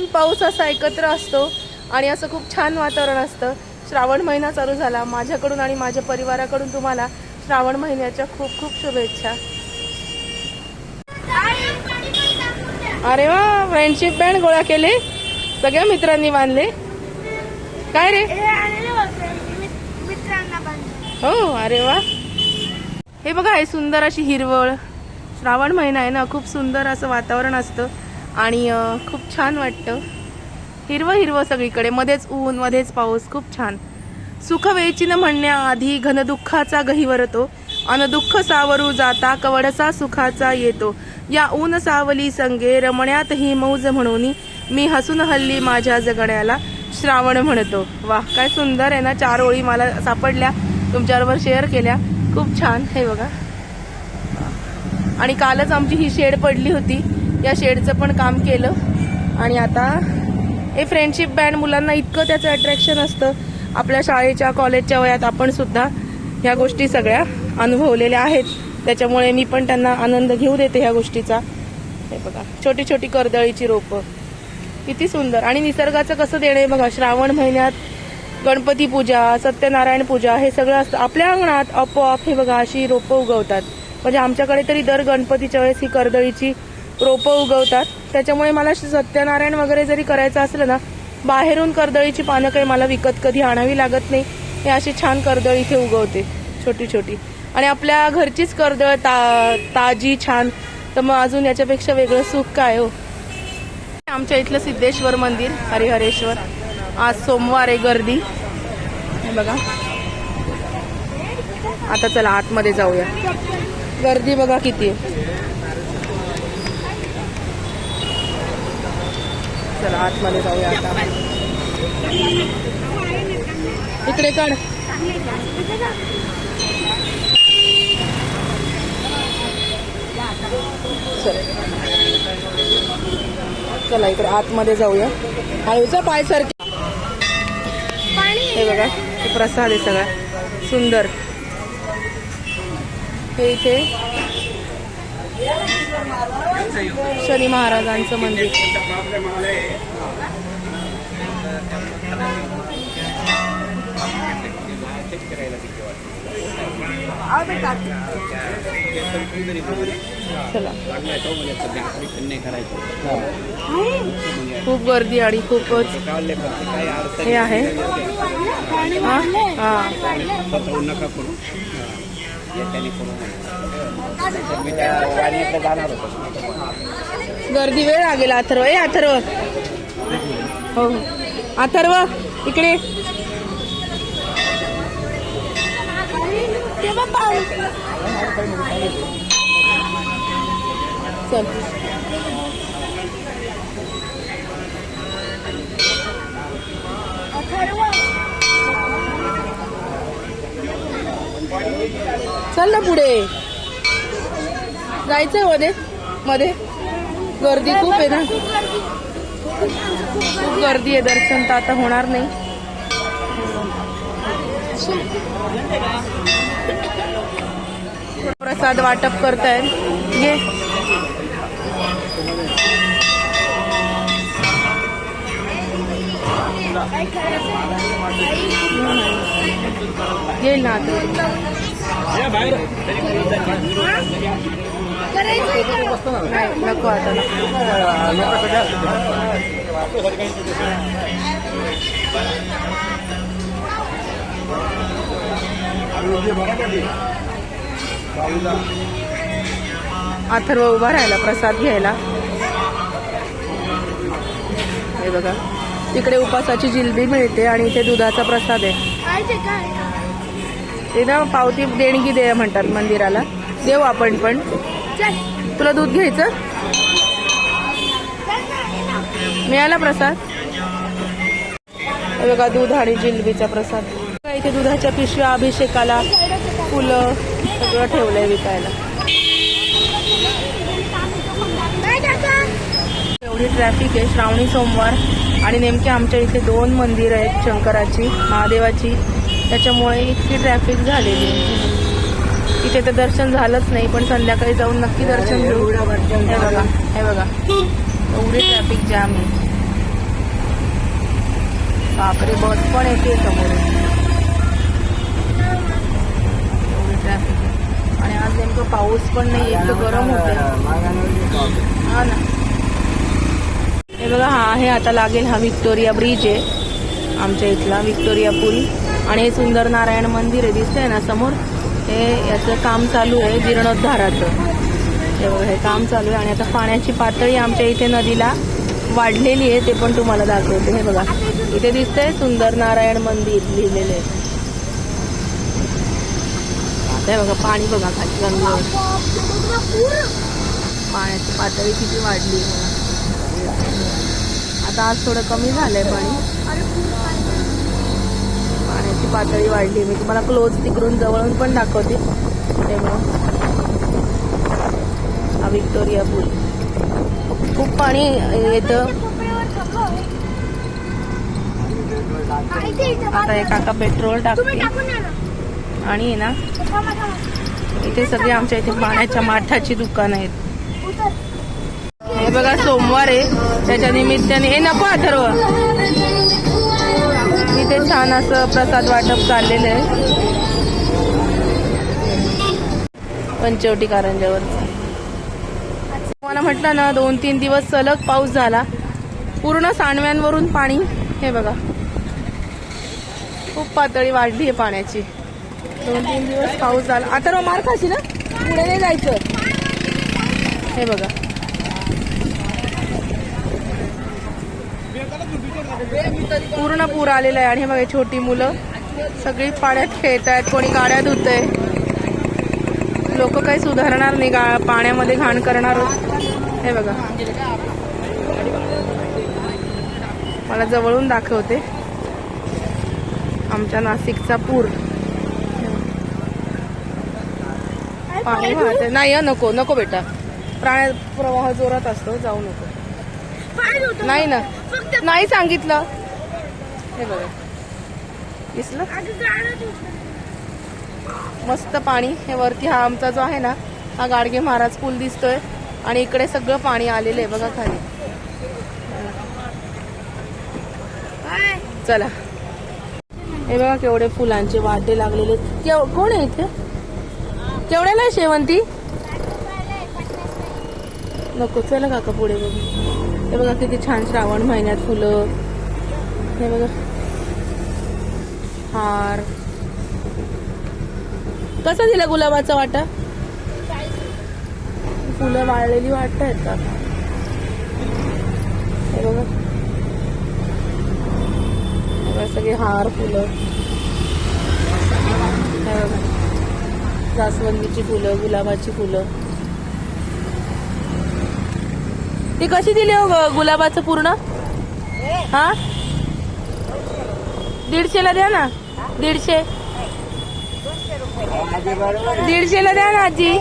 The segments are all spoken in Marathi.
ऊन पाऊस असा एकत्र असतो आणि असं खूप छान वातावरण असतं. श्रावण महिना चालू झाला. माझ्याकडून आणि माझ्या परिवाराकडून तुम्हाला श्रावण महिन्याच्या खूप खूप शुभेच्छा. अरे वा फ्रेंडशिप बँड गोळा केले. सगळ्या मित्रांनी बांधले. काय रे? हो अरे वा. हे बघा हे सुंदर अशी हिरवळ. श्रावण महिना आहे ना खूप सुंदर असं वातावरण असतं. आणि खूप छान वाटतं. हिरवं हिरवं सगळीकडे. मध्येच ऊन मध्येच पाऊस. खूप छान. सुख न म्हणण्याआधी घनदुःखाचा गहिवरतो. अन दुःख सावरू जाता कवडसा सुखाचा येतो. या ऊन सावली संगे रमण्यात ही मौज म्हणून मी हसून हल्ली माझ्या जगण्याला श्रावण म्हणतो. वा काय सुंदर आहे ना. चार ओळी मला सापडल्या. तुमच्याबरोबर शेअर केल्या. खूप छान. हे बघा. आणि कालच आमची ही शेड पडली होती. या शेडचं पण काम केलं. आणि आता हे फ्रेंडशिप बँड मुलांना इतकं त्याचं अट्रॅक्शन असतं. आपल्या शाळेच्या कॉलेजच्या वयात आपण सुद्धा ह्या गोष्टी सगळ्या अनुभवलेल्या आहेत. त्याच्यामुळे मी पण त्यांना आनंद घेऊ देते ह्या गोष्टीचा. हे बघा छोटी छोटी कर्दळीची रोपं. किती सुंदर. आणि निसर्गाचं कसं देणं आहे बघा श्रावण महिन्यात गणपती पूजा सत्यनारायण पूजा हे सगळं असतं. आपल्या अंगणात आपोआप हे बघा अशी रोपं उगवतात. म्हणजे आमच्याकडे तरी दर गणपतीच्या वेळेस ही कर्दळीची रोपं उगवतात. त्याच्यामुळे मला सत्यनारायण वगैरे जरी करायचं असलं ना बाहेरून कर्दळीची पानं काही मला विकत कधी आणावी लागत नाही. हे अशी छान कर्दळ इथे उगवते छोटी छोटी. आणि आपल्या घरचीच कर्दळ ता ताजी छान. तर मग अजून याच्यापेक्षा वेगळं सुख काय हो? आमच्या इथलं सिद्धेश्वर मंदिर हरिहरेश्वर. आज सोमवार आहे गर्दी. बघा. आता चला आतमध्ये जाऊया. गर्दी बघा किती आहे. चला आतमध्ये जाऊया आता. इकडे काढ. चला. चला इकडे आतमध्ये जाऊया. हळूचा पाय सारखे हे बघा हे प्रसाद आहे सगळा. सुंदर. हे इथे. शनी महाराजांचं मंदिर. चला. खूप गर्दी आणि खूपच हे आहे. हा? मी त्या वाणीकडे जाणार होतो गर्दी वेळ लागेल अथर्व ए अथर्व हो, हो. अथर्व इकडे. चल. चल ना पुढे. जायचंयमध्ये. मध्ये. गर्दी खूप आहे ना. खूप गर्दी आहे. दर्शन तर आता होणार नाही. प्रसाद वाटप करतायत. घे. येईल ना आता. नको अथर्व उभा राहिला प्रसाद घ्यायला. हे बघा. तिकडे उपासाची जिलबी मिळते आणि इथे दुधाचा प्रसाद आहे. ते ना पावती देणगी दे म्हणतात मंदिराला. देऊ आपण पण. तुला दूध घ्यायचं? मिळाला प्रसाद? बघा दूध आणि जिलबीचा प्रसाद. इथे दुधाच्या पिशव्या अभिषेकाला फुलं सगळं ठेवलंय विकायला. एवढी ट्रॅफिक आहे श्रावणी सोमवार आणि नेमके आमच्या इथे दोन मंदिर आहेत शंकराची महादेवाची. त्याच्यामुळे इतकी ट्रॅफिक झालेली आहे. इथे तर दर्शन झालंच नाही पण संध्याकाळी जाऊन नक्की दर्शन घेऊ. हे बघा हे बघा. एवढी ट्रॅफिक जाम आहे. बापरे बस पण येते समोर. एवढी आहे. आणि आज नेमकं पाऊस पण नाही इतकं गरम होतंय. हा ना. हे बघा हा आहे आता लागेल हा विक्टोरिया ब्रिज आहे. आमच्या इथला विक्टोरिया पूल. आणि हे सुंदर नारायण मंदिर आहे दिसतंय ना समोर? हे याचं काम चालू आहे जीर्णोद्धाराचं. हे हे काम चालू आहे. आणि आता पाण्याची पातळी आमच्या इथे नदीला वाढलेली आहे ते पण तुम्हाला दाखवते. हे बघा इथे दिसतंय सुंदर नारायण मंदिर लिहिलेलं आहे. आता हे बघा पाणी बघा खाली गंगा. पाण्याची पातळी किती वाढली आहे. आता आज थोडं कमी झालंय पाणी. पातळी वाढली. मी तुम्हाला क्लोज तिकडून जवळून पण दाखवते. तेव्हा. हा विक्टोरिया पूल. खूप पाणी येतं. आता हे काका पेट्रोल टाकते आणि ना इथे सगळे आमच्या इथे पाण्याच्या माठाची दुकान आहेत. हे बघा सोमवार आहे. त्याच्या निमित्ताने हे नको अथर्व इथे छान असं प्रसाद वाटप चाललेलं आहे. पंचवटी कारंजावरचं मला म्हटलं ना दोन तीन दिवस सलग पाऊस झाला. पूर्ण सांडव्यांवरून पाणी हे बघा. खूप पातळी वाढली आहे पाण्याची. दोन तीन दिवस पाऊस झाला. आता मार्क मार खाशी ना? पुढे नाही जायचं. हे बघा. पूर्ण पूर आलेला आहे आणि हे बघा छोटी मुलं. सगळी पाण्यात खेळत आहेत कोणी गाड्या धुत लोक काही सुधारणार नाही गा पाण्यामध्ये घाण करणार हे बघा. मला जवळून दाखवते. आमच्या नाशिकचा पूर. पाणी वाहते नाही नको नको बेटा. प्राण्या प्रवाह जोरात असतो जाऊ नको. नाही ना. नाही सांगितलं. हे बघा. दिसलं? मस्त पाणी. हे वरती हा आमचा जो आहे ना हा गाडगे महाराज पूल दिसतोय. आणि इकडे सगळं पाणी आलेलं आहे बघा खाली. चला. हे बघा केवढे फुलांचे वाटे लागलेले कोण आहे इथे? केवढ्याला शेवंती? नको चला काका पुढे बघू. हे बघा किती छान श्रावण महिन्यात फुलं. हे बघा. हार. कसा दिला गुलाबाचा वाटा? फुलं वाळलेली वाटत आहेत का? हे बघा. बघा सगळे हार फुलं. हे जास्वंदीची फुलं गुलाबाची फुलं. ती कशी दिली हो ग- गुलाबाचं पूर्ण? हा? दीडशेला द्या ना. दीडशे. दीडशेला द्या ना आजी.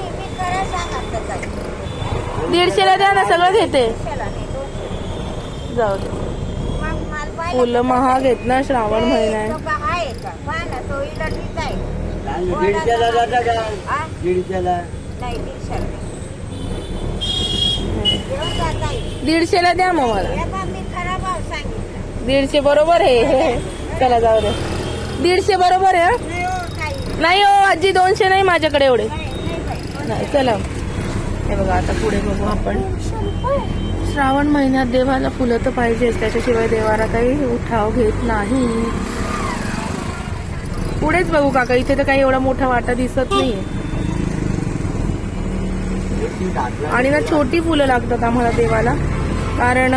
दीडशेला द्या ना सगळं घेते. जाऊ दे. फुलं महाग आहेत ना श्रावण महिना आहे. दीडशेला द्या मग मला. दीडशे बरोबर आहे. चला जाऊ दे. दीडशे बरोबर आहे हं? नाही हो आजी दोनशे नाही माझ्याकडे एवढे. नाही चला. हे बघा आता पुढे बघू आपण. श्रावण महिन्यात देवाला फुलं तर पाहिजेच त्याच्याशिवाय देवाला काही उठाव घेत नाही. पुढेच बघू काका इथे तर काही एवढा मोठा वाटा दिसत नाहीये आणि ना छोटी फुलं लागतात आम्हाला देवाला. कारण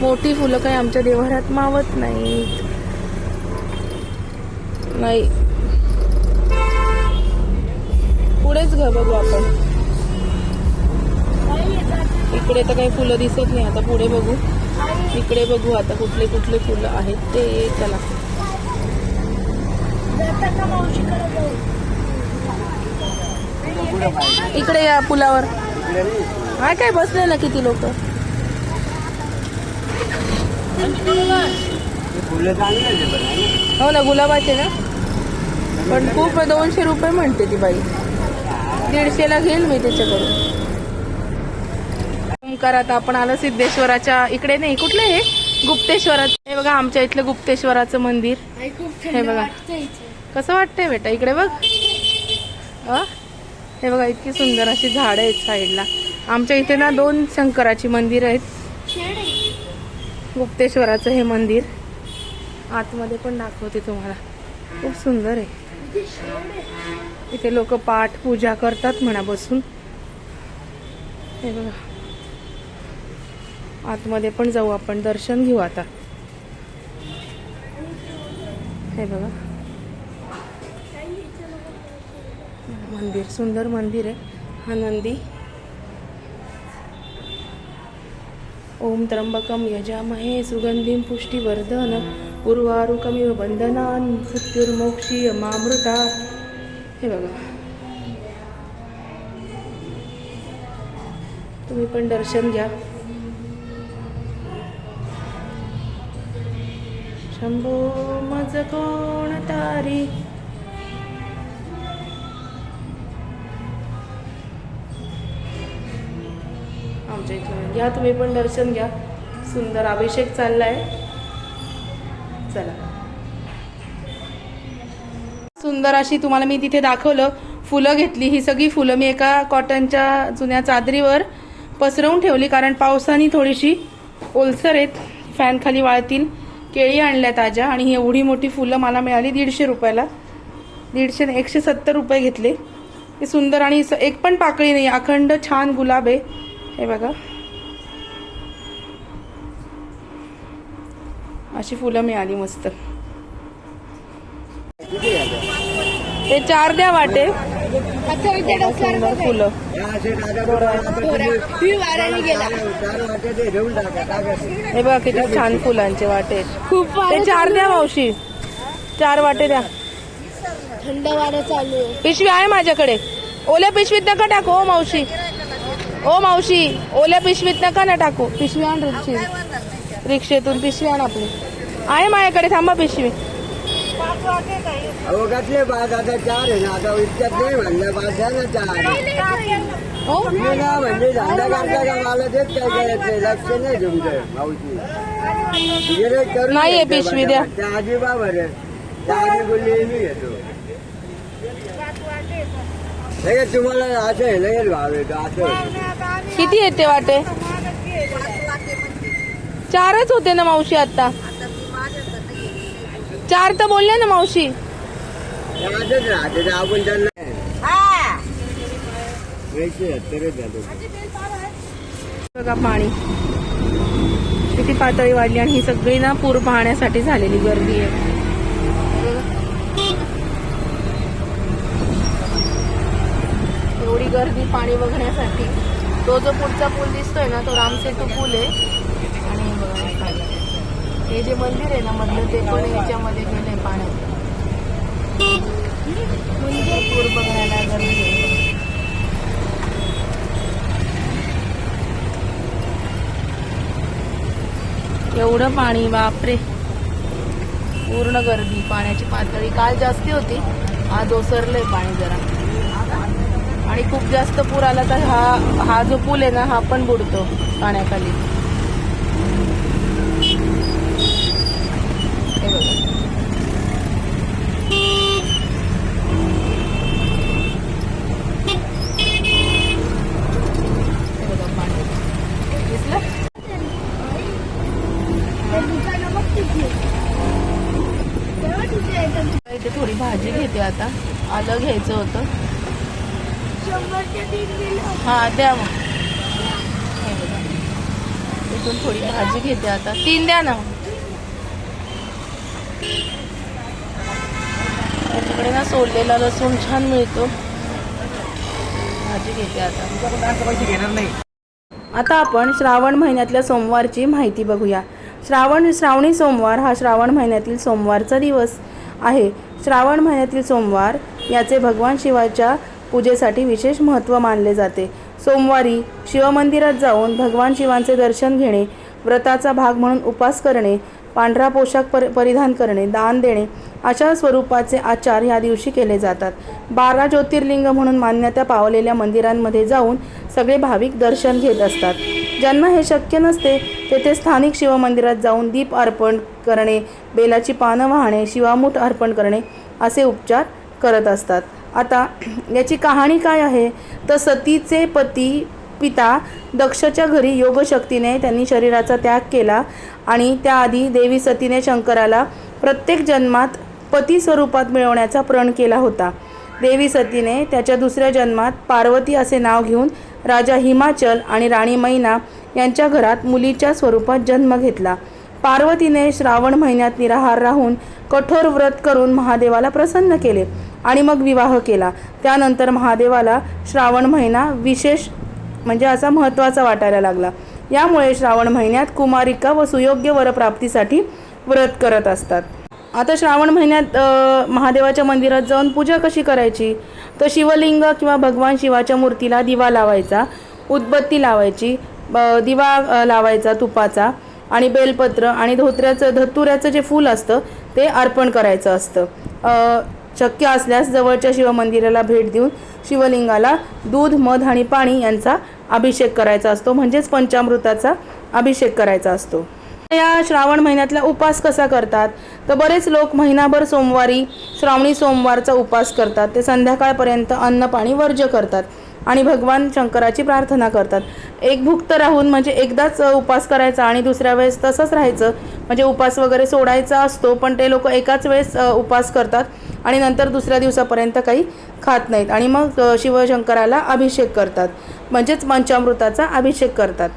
मोठी फुलं काही आमच्या देवघरात मावत नाहीत. नाही. पुढेच घर बघू आपण. इकडे तर काही फुलं दिसत नाही आता पुढे बघू. इकडे बघू आता कुठले कुठले फुलं आहेत ते. चला. इकडे या पुलावर. काय काय बसले ना किती लोक? हो ना गुलाबाचे ना. पण खूप दोनशे रुपये म्हणते ती बाई. दीडशेला घेईल मी त्याच्याकडून. ओंकार आता आपण आलो सिद्धेश्वराच्या इकडे नाही कुठले हे? गुप्तेश्वरात हे बघा आमच्या इथलं गुप्तेश्वराचं मंदिर. हे बघा. कसं वाटतंय बेटा? इकडे बघ. अ? हे बघा इतकी सुंदर अशी झाडं आहेत साईडला. आमच्या इथे ना दोन शंकराची मंदिर आहेत. गुप्तेश्वराचं हे मंदिर. आतमध्ये पण दाखवते तुम्हाला. खूप सुंदर आहे. इथे लोक पाठ पूजा करतात म्हणा बसून. हे बघा. आतमध्ये पण जाऊ आपण. दर्शन घेऊ आता. हे बघा. मंदिर सुंदर मंदिर आहे. हा नंदी. ओम त्र्यंबकम यजामहे सुगंधिम पुष्टीवर्धन. उर्वारुकमिव बंधनान मृत्युर्मोक्षीय मामृता. हे बघा. तुम्ही पण दर्शन घ्या. शंभो मज कोण तारी? घ्या तुम्ही पण दर्शन घ्या. सुंदर अभिषेक चाललाय. चला. सुंदर अशी तुम्हाला मी तिथे दाखवलं. फुलं घेतली. ही सगळी फुलं मी एका कॉटनच्या जुन्या चादरीवर पसरवून ठेवली. कारण पावसाने थोडीशी ओलसर आहेत. फॅन खाली वाळतील. केळी आणल्या ताज्या. आणि ही एवढी मोठी फुलं मला मिळाली दीडशे रुपयाला. दीडशे एकशे सत्तर रुपये घेतले. हे सुंदर आणि एक पण पाकळी नाही अखंड छान गुलाब आहे. हे बघा. अशी फुलं मिळाली मस्त? ते चार द्या वाटे. सुंदर फुलं. हे बघा किती छान फुलांचे वाटे. खूप ते चार द्या मावशी. चार वाटे द्या. थंड वारं चालू पिशवी आहे माझ्याकडे. ओल्या पिशवीत नका टाकू ओ मावशी. ओ मावशी ओल्या पिशवीत नका ना टाकू. पिशवी आण रिक्षे रिक्षेतून पिशवी आण आपली. आहे माझ्याकडे थांबा पिशवी अहो कसले बाद आता चार आहे ना आता इतक्यात नाही म्हणलं बाद ना चार. हो? ना म्हणजे धंदा करता का मला तेच काय नाही लक्ष नाही तुमचं मावशी. गिऱ्हाईक करून नाहीये घ्यायचं पिशवी बघा. द्या. त्या आजी बा बरं. त्या आजी बोलली मी घेतो लगेच तुम्हाला असं आहे लगेच भाव येतो असं. किती येते वाटे? चारच होते ना मावशी आता. चार तर बोलले ना मावशी. ते असंच राहते ते आपण त्यांना एकशे सत्तरच झालं. बघा पाणी. किती पातळी वाढली आणि ही सगळी ना पूर पाहण्यासाठी झालेली गर्दी आहे. एवढी गर्दी पाणी बघण्यासाठी. तो जो पुढचा पूल दिसतोय ना तो रामसेतू पूल आहे. हे जे मंदिर आहे ना मधलं ते पण याच्यामध्ये गेलंय पाण्यात. पूर बघायला गर्दी आहे. एवढं पाणी बापरे. पूर्ण गर्दी पाण्याची पातळी. काल जास्ती होती आज ओसरलंय पाणी जरा. आणि खूप जास्त पूर आला तर हा हा जो पूल आहे ना हा पण बुडतो पाण्याखाली हे बघा. हे बघा पाणी दिसलं इथे थोडी भाजी घेते आता. आलं घ्यायचं होतं. हा द्या मग. हे. इथून थोडी भाजी घेते आता. तीन द्या ना त्याच्याकडे ना सोललेला लसूण छान मिळतो. भाजी घेते आता. घेणार नाही आता आपण श्रावण महिन्यातल्या सोमवारची माहिती बघूया. श्रावण श्रावणी सोमवार हा श्रावण महिन्यातील सोमवारचा दिवस आहे. श्रावण महिन्यातील सोमवार याचे भगवान शिवाच्या पूजेसाठी विशेष महत्त्व मानले जाते. सोमवारी शिवमंदिरात जाऊन भगवान शिवांचे दर्शन घेणे व्रताचा भाग म्हणून उपास करणे पांढरा पोशाख पर परिधान करणे दान देणे अशा स्वरूपाचे आचार या दिवशी केले जातात. बारा ज्योतिर्लिंग म्हणून मान्यता पावलेल्या मंदिरांमध्ये जाऊन सगळे भाविक दर्शन घेत असतात. ज्यांना हे शक्य नसते तेथे स्थानिक शिवमंदिरात जाऊन दीप अर्पण करणे बेलाची पानं वाहणे शिवामूठ अर्पण करणे असे उपचार करत असतात. आता याची कहाणी काय आहे? तर सतीचे पती पिता दक्षच्या घरी योगशक्तीने त्यांनी शरीराचा त्याग केला आणि त्याआधी देवी सतीने शंकराला प्रत्येक जन्मात पती स्वरूपात मिळवण्याचा प्रण केला होता. देवी सतीने त्याच्या दुसऱ्या जन्मात पार्वती असे नाव घेऊन राजा हिमाचल आणि राणी मैना यांच्या घरात मुलीच्या स्वरूपात जन्म घेतला. पार्वतीने श्रावण महिन्यात निराहार राहून कठोर व्रत करून महादेवाला प्रसन्न केले आणि मग विवाह केला. त्यानंतर महादेवाला श्रावण महिना विशेष म्हणजे असा महत्त्वाचा वाटायला लागला. यामुळे श्रावण महिन्यात कुमारिका व सुयोग्य वरप्राप्तीसाठी व्रत करत असतात. आता श्रावण महिन्यात महादेवाच्या मंदिरात जाऊन पूजा कशी करायची? तर शिवलिंग किंवा भगवान शिवाच्या मूर्तीला दिवा लावायचा उदबत्ती लावायची दिवा लावायचा तुपाचा आणि बेलपत्र आणि धोत्र्याचं धतुऱ्याचं जे फूल असतं ते अर्पण करायचं असतं. शक्य असल्यास जवळच्या शिवमंदिराला भेट देऊन शिवलिंगाला दूध मध आणि पाणी यांचा अभिषेक करायचा असतो. म्हणजेच पंचामृताचा अभिषेक करायचा असतो. या श्रावण महिन्यातला उपास कसा करतात? तर बरेच लोक महिनाभर सोमवारी श्रावणी सोमवारचा उपास करतात. ते संध्याकाळपर्यंत अन्न पाणी वर्ज्य करतात आणि भगवान शंकराची प्रार्थना करतात. एक भुक्त राहून म्हणजे एकदाच उपास करायचा आणि दुसऱ्या वेळेस तसंच राहायचं. म्हणजे उपास वगैरे सोडायचा असतो पण ते लोक एकाच वेळेस उपास करतात आणि नंतर दुसऱ्या दिवसापर्यंत काही खात नाहीत. आणि मग शिवशंकराला अभिषेक करतात. म्हणजेच पंचामृताचा अभिषेक करतात.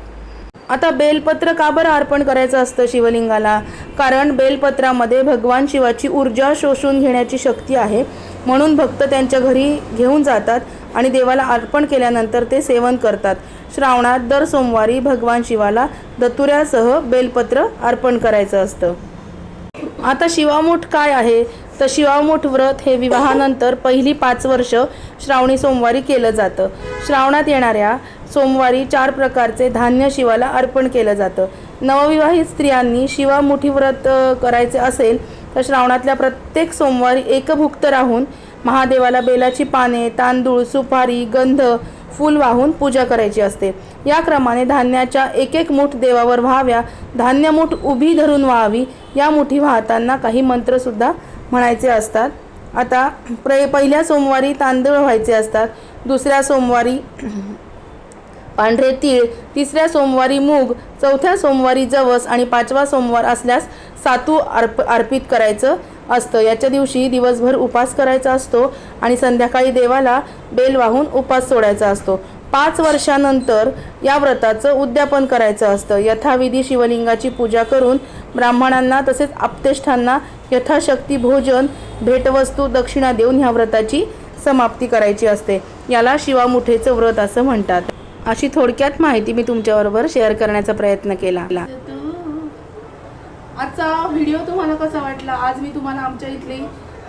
आता बेलपत्र का बरं अर्पण करायचं असतं शिवलिंगाला? कारण बेलपत्रामध्ये भगवान शिवाची ऊर्जा शोषून घेण्याची शक्ती आहे. म्हणून भक्त त्यांच्या घरी घेऊन जातात आणि देवाला अर्पण केल्यानंतर ते सेवन करतात. श्रावणात दर सोमवारी भगवान शिवाला दतुऱ्यासह बेलपत्र अर्पण करायचं असतं. आता शिवामूठ काय आहे? तर शिवामूठ व्रत हे विवाहानंतर पहिली पाच वर्ष श्रावणी सोमवारी केलं जातं. श्रावणात येणाऱ्या सोमवारी चार प्रकारचे धान्य शिवाला अर्पण केलं जातं. नवविवाहित स्त्रियांनी शिवा मुठी व्रत करायचे असेल तर श्रावणातल्या प्रत्येक सोमवारी एकभुक्त राहून महादेवाला बेलाची पाने तांदूळ सुपारी गंध फूल वाहून पूजा करायची असते. या क्रमाने धान्याच्या एक एक मूठ देवावर व्हाव्या धान्य मुठ उभी धरून व्हावी या मुठी वाहताना काही मंत्रसुद्धा म्हणायचे असतात. आता प्र पहिल्या सोमवारी तांदूळ व्हायचे असतात दुसऱ्या सोमवारी पांढरे तीळ तिसऱ्या सोमवारी मूग चौथ्या सोमवारी जवस आणि पाचवा सोमवार असल्यास सातू अर्प अर्पित करायचं असतं. याच्या दिवशी दिवसभर उपास करायचा असतो आणि संध्याकाळी देवाला बेल वाहून उपास सोडायचा असतो. पाच वर्षानंतर या व्रताचं उद्यापन करायचं असतं. यथाविधी शिवलिंगाची पूजा करून ब्राह्मणांना तसेच आप्तेष्ठांना यथाशक्ती भोजन भेटवस्तू दक्षिणा देऊन ह्या व्रताची समाप्ती करायची असते. याला शिवामुठेचं व्रत असं म्हणतात. अशी थोडक्यात माहिती मी तुमच्याबरोबर शेअर करण्याचा प्रयत्न केला. आजचा व्हिडिओ तुम्हाला कसा वाटला? आज मी तुम्हाला आमच्या इथली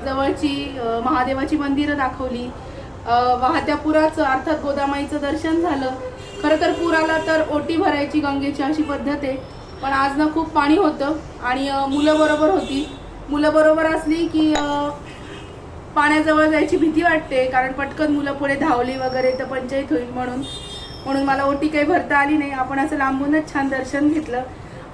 जवळची महादेवाची मंदिरं दाखवली. वाहत्या पुराचं अर्थात गोदामाईचं दर्शन झालं. खरं तर पुराला तर ओटी भरायची गंगेची अशी पद्धत आहे. पण आज ना खूप पाणी होतं आणि मुलं बरोबर होती. मुलं बरोबर असली की पाण्याजवळ जायची भीती वाटते. कारण पटकन मुलं पुढे धावली वगैरे तर पंचायत होईल म्हणून. म्हणून मला ओटी काही भरता आली नाही. आपण असं लांबूनच छान दर्शन घेतलं.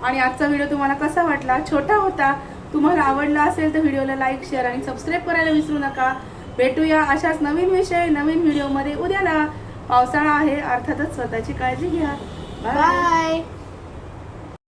आणि आजचा व्हिडिओ तुम्हाला कसा वाटला? छोटा होता. तुम्हाला आवडला असेल तर व्हिडिओला लाईक शेअर आणि सबस्क्राईब करायला विसरू नका. भेटूया अशाच नवीन विषय नवीन व्हिडिओमध्ये. उद्याला पावसाळा आहे. अर्थातच स्वतःची काळजी घ्या. Bye bye